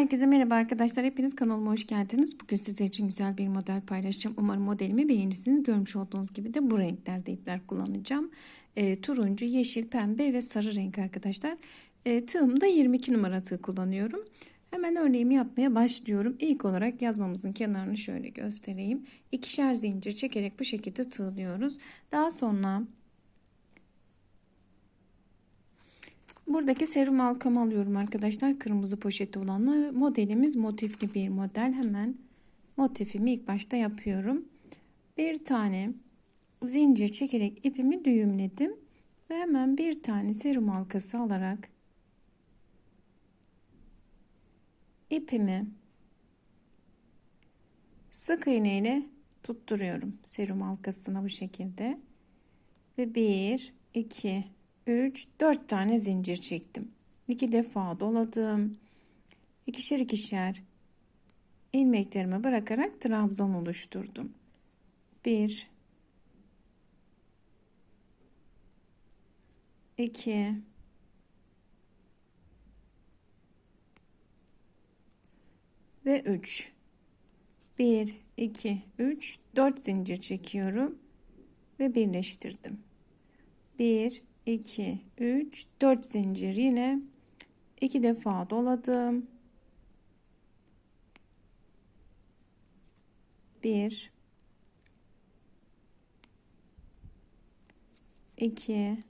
Herkese merhaba arkadaşlar. Hepiniz kanalıma hoş geldiniz. Bugün sizler için güzel bir model paylaşacağım. Umarım modelimi beğenirsiniz. Görmüş olduğunuz gibi de bu renklerde ipler kullanacağım. E, turuncu, yeşil, pembe ve sarı renk arkadaşlar. E, tığımda 22 numara tığ kullanıyorum. Hemen örneğimi yapmaya başlıyorum. İlk olarak yazmamızın kenarını şöyle göstereyim. İkişer zincir çekerek bu şekilde tığlıyoruz. Daha sonra Buradaki serum halkamı alıyorum arkadaşlar. Kırmızı poşeti olanı. Modelimiz motifli bir model. Hemen motifimi ilk başta yapıyorum. Bir tane zincir çekerek ipimi düğümledim. Ve hemen bir tane serum halkası alarak ipimi sık iğne ile tutturuyorum serum halkasına bu şekilde. Ve bir, iki, 3, 4 tane zincir çektim. 2 defa doladım. İkişer ikişer ilmeklerimi bırakarak trabzan oluşturdum. 1 2 ve 3 1 2 3 4 zincir çekiyorum ve birleştirdim. 1 2 3 4 zincir yine iki defa doladım. 1 2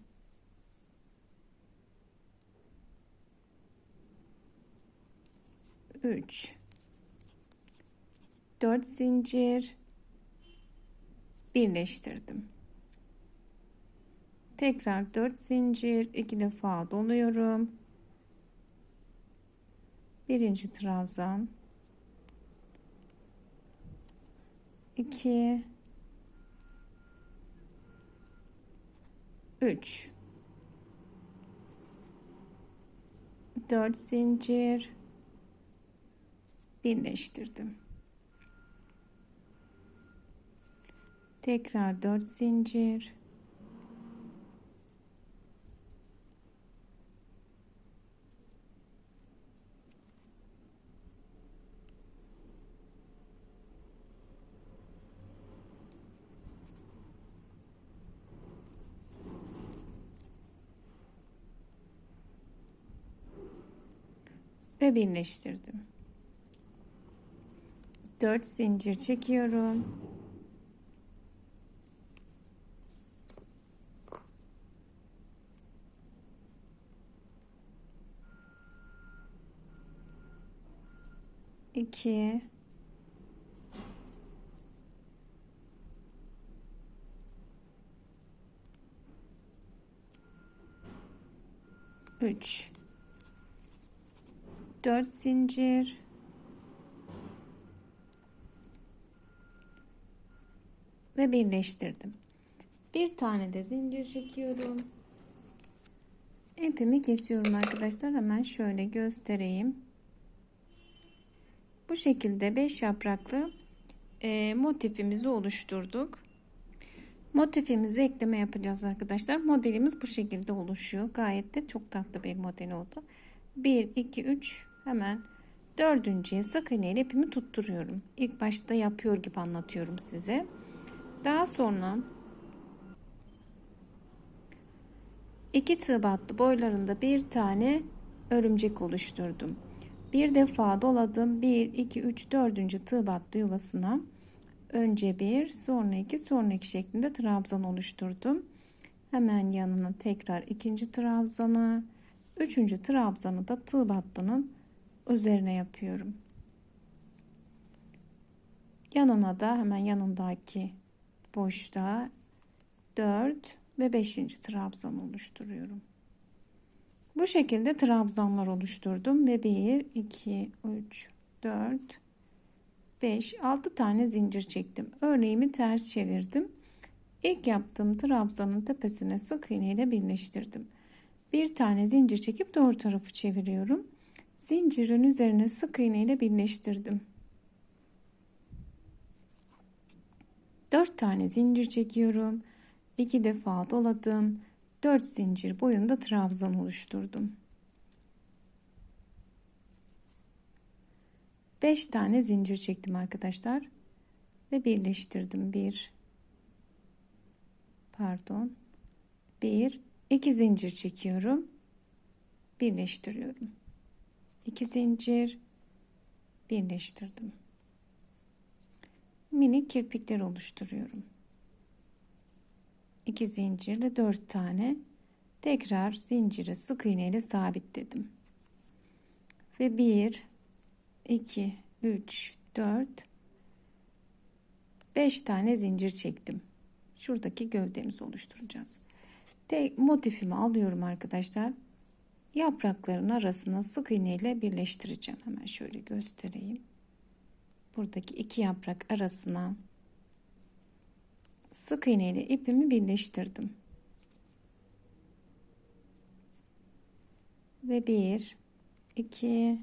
3 4 zincir birleştirdim Tekrar 4 zincir, 2 defa doluyorum. Birinci trabzan. 2 3 4 zincir birleştirdim. Tekrar 4 zincir birleştirdim. 4 zincir çekiyorum. İki, üç, 4 zincir ve birleştirdim. Bir tane de zincir çekiyorum. İpimi kesiyorum arkadaşlar. Hemen şöyle göstereyim. Bu şekilde 5 yapraklı e, motifimizi oluşturduk. Motifimizi ekleme yapacağız arkadaşlar. Modelimiz bu şekilde oluşuyor. Gayet de çok tatlı bir model oldu. 1, 2, 3 hemen dördüncüye sık iğne ile ipimi tutturuyorum. İlk başta yapıyor gibi anlatıyorum size. Daha sonra iki tığ battı boylarında bir tane örümcek oluşturdum. Bir defa doladım. 1, 2, 3, 4. tığ battı yuvasına. Önce bir, sonra iki, sonra iki şeklinde trabzan oluşturdum. Hemen yanına tekrar ikinci trabzanı, üçüncü trabzanı da tığ battının üzerine yapıyorum. Yanına da hemen yanındaki boşluğa 4 ve 5. trabzan oluşturuyorum. Bu şekilde trabzanlar oluşturdum ve 1 2 3 4 5 6 tane zincir çektim. Örneğimi ters çevirdim. İlk yaptığım trabzanın tepesine sık iğne ile birleştirdim. Bir tane zincir çekip doğru tarafı çeviriyorum zincirin üzerine sık iğne ile birleştirdim. 4 tane zincir çekiyorum. 2 defa doladım. 4 zincir boyunda trabzan oluşturdum. 5 tane zincir çektim arkadaşlar ve birleştirdim. 1 pardon 1 2 zincir çekiyorum. Birleştiriyorum. 2 zincir birleştirdim. Minik kirpikler oluşturuyorum. 2 zincirle 4 tane tekrar zinciri sık iğne ile sabitledim. Ve 1 2 3 4 5 tane zincir çektim. Şuradaki gövdemizi oluşturacağız. Motifimi alıyorum arkadaşlar. Yaprakların arasına sık iğne ile birleştireceğim. Hemen şöyle göstereyim. Buradaki iki yaprak arasına sık iğne ile ipimi birleştirdim. Ve 1 2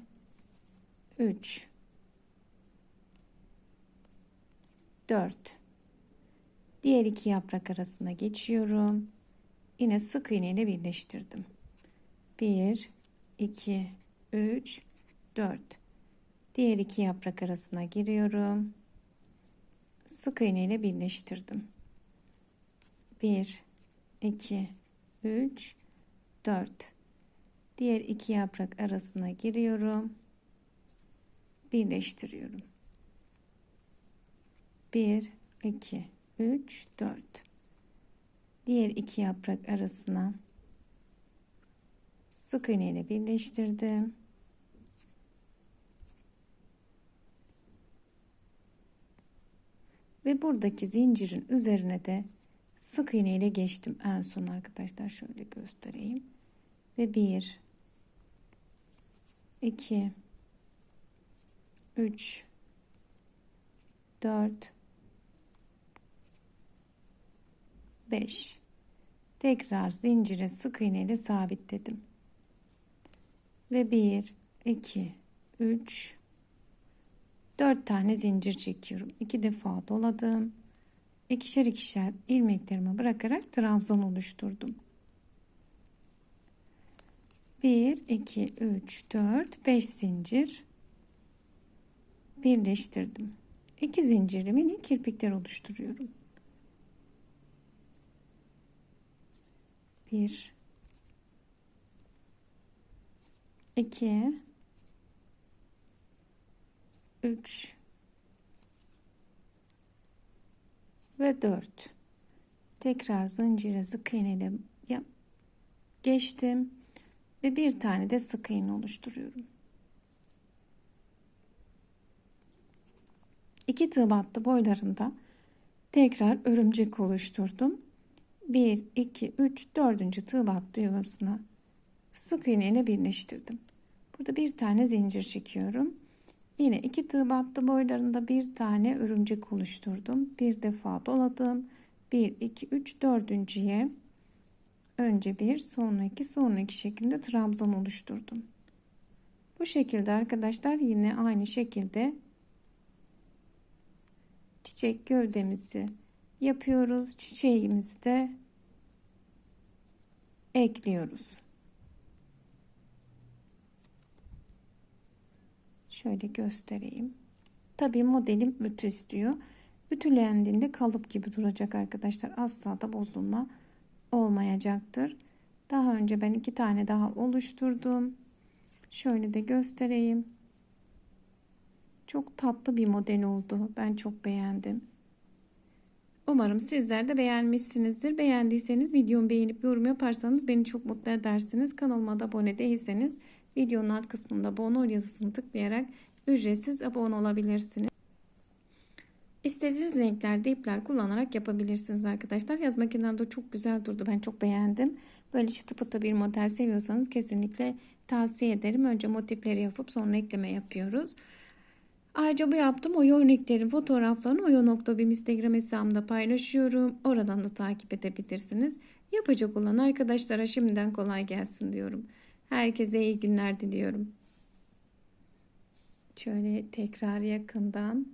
3 4 diğer iki yaprak arasına geçiyorum. Yine sık iğne ile birleştirdim. 1 2 3 4 diğer iki yaprak arasına giriyorum. Sık iğne ile birleştirdim. 1 2 3 4 diğer iki yaprak arasına giriyorum. Birleştiriyorum. 1 2 3 4 diğer iki yaprak arasına sık iğne ile birleştirdim. Ve buradaki zincirin üzerine de sık iğne ile geçtim. En son arkadaşlar şöyle göstereyim. Ve 1 2 3 4 5 tekrar zincire sık iğne ile sabitledim ve 1 2 3 4 tane zincir çekiyorum. 2 defa doladım. İkişer ikişer ilmeklerimi bırakarak trabzan oluşturdum. 1 2 3 4 5 zincir birleştirdim. 2 zincirli mini kirpikler oluşturuyorum. 1 2 3 ve 4 tekrar zincire sık iğneyle geçtim ve bir tane de sık iğne oluşturuyorum. İki tığ battı boylarında tekrar örümcek oluşturdum. 1 2 3 4. tığ battı yuvasına sık iğne ile birleştirdim. Burada bir tane zincir çekiyorum. Yine iki tığ battı boylarında bir tane örümcek oluşturdum. Bir defa doladım. 1 2 3 dördüncüye önce bir sonra iki sonra iki trabzan oluşturdum. Bu şekilde arkadaşlar yine aynı şekilde çiçek gövdemizi yapıyoruz. Çiçeğimizi de ekliyoruz. Şöyle göstereyim. Tabii modelim ütü istiyor. Ütülendiğinde kalıp gibi duracak arkadaşlar. Asla da bozulma olmayacaktır. Daha önce ben iki tane daha oluşturdum. Şöyle de göstereyim. Çok tatlı bir model oldu. Ben çok beğendim. Umarım sizler de beğenmişsinizdir. Beğendiyseniz videomu beğenip yorum yaparsanız beni çok mutlu edersiniz. Kanalıma da abone değilseniz videonun alt kısmında abone ol yazısını tıklayarak ücretsiz abone olabilirsiniz. İstediğiniz renklerde ipler kullanarak yapabilirsiniz arkadaşlar. Yazma kenarında çok güzel durdu. Ben çok beğendim. Böyle çıtı pıtı bir model seviyorsanız kesinlikle tavsiye ederim. Önce motifleri yapıp sonra ekleme yapıyoruz. Ayrıca bu yaptığım oy örneklerin fotoğraflarını oyo.bim Instagram hesabımda paylaşıyorum. Oradan da takip edebilirsiniz. Yapacak olan arkadaşlara şimdiden kolay gelsin diyorum. Herkese iyi günler diliyorum. Şöyle tekrar yakından